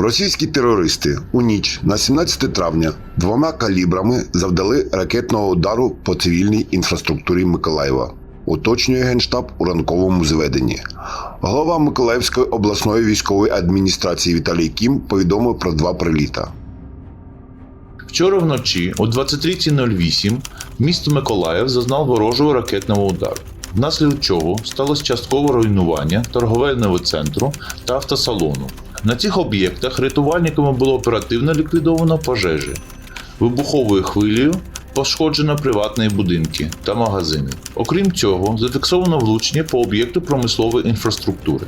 Російські терористи у ніч на 17 травня двома калібрами завдали ракетного удару по цивільній інфраструктурі Миколаєва. Уточнює генштаб у ранковому зведенні. Голова Миколаївської обласної військової адміністрації Віталій Кім повідомив про два приліта. Вчора вночі о 23.08 місто Миколаїв зазнав ворожого ракетного удару, внаслідок чого сталося часткове руйнування торговельного центру та автосалону. На цих об'єктах рятувальниками було оперативно ліквідовано пожежі. Вибуховою хвилею пошкоджено приватні будинки та магазини. Окрім цього, зафіксовано влучення по об'єкту промислової інфраструктури.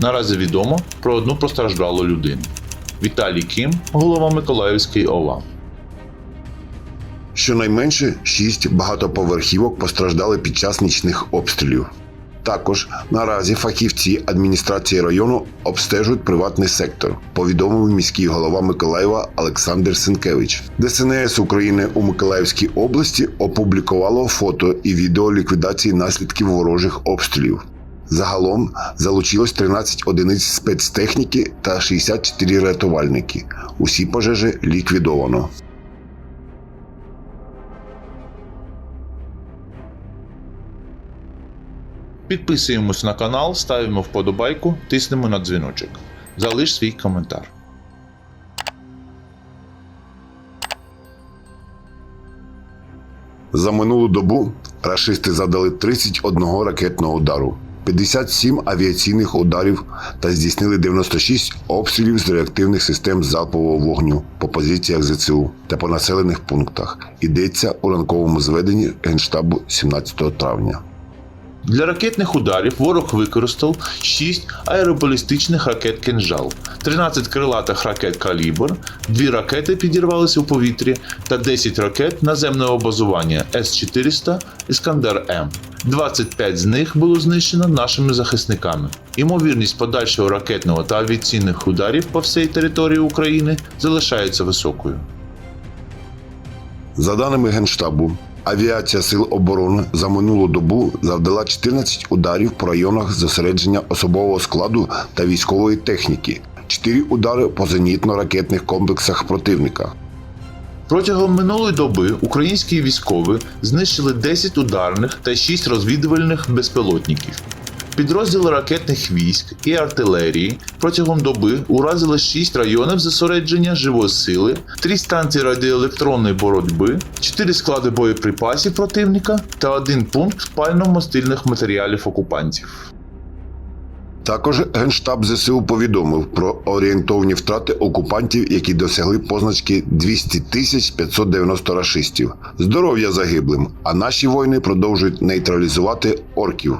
Наразі відомо про одну постраждалу людину. Віталій Кім, голова Миколаївської ОВА. Щонайменше шість багатоповерхівок постраждали під час нічних обстрілів. Також наразі фахівці адміністрації району обстежують приватний сектор, повідомив міський голова Миколаєва Олександр Сенкевич. ДСНС України у Миколаївській області опублікувало фото і відео ліквідації наслідків ворожих обстрілів. Загалом залучилось 13 одиниць спецтехніки та 64 рятувальники. Усі пожежі ліквідовано. Підписуємось на канал, ставимо вподобайку, тиснемо на дзвіночок. Залиш свій коментар. За минулу добу рашисти завдали 31 ракетного удару, 57 авіаційних ударів та здійснили 96 обстрілів з реактивних систем залпового вогню по позиціях ЗСУ та по населених пунктах. Йдеться у ранковому зведенні Генштабу 17 травня. Для ракетних ударів ворог використав 6 аеробалістичних ракет «Кинжал», 13 крилатих ракет «Калібр», 2 ракети підірвалися у повітрі та 10 ракет наземного базування С-400 «Іскандер-М». 25 з них було знищено нашими захисниками. Імовірність подальшого ракетного та авіаційних ударів по всій території України залишається високою. За даними Генштабу, авіація Сил оборони за минулу добу завдала 14 ударів по районах зосередження особового складу та військової техніки, 4 удари по зенітно-ракетних комплексах противника. Протягом минулої доби українські військові знищили 10 ударних та 6 розвідувальних безпілотників. Підрозділи ракетних військ і артилерії протягом доби уразили 6 районів зосередження живої сили, 3 станції радіоелектронної боротьби, 4 склади боєприпасів противника та 1 пункт пально-мастильних матеріалів окупантів. Також Генштаб ЗСУ повідомив про орієнтовні втрати окупантів, які досягли позначки 200 тисяч 590 рашистів. Здоров'я загиблим, а наші воїни продовжують нейтралізувати орків.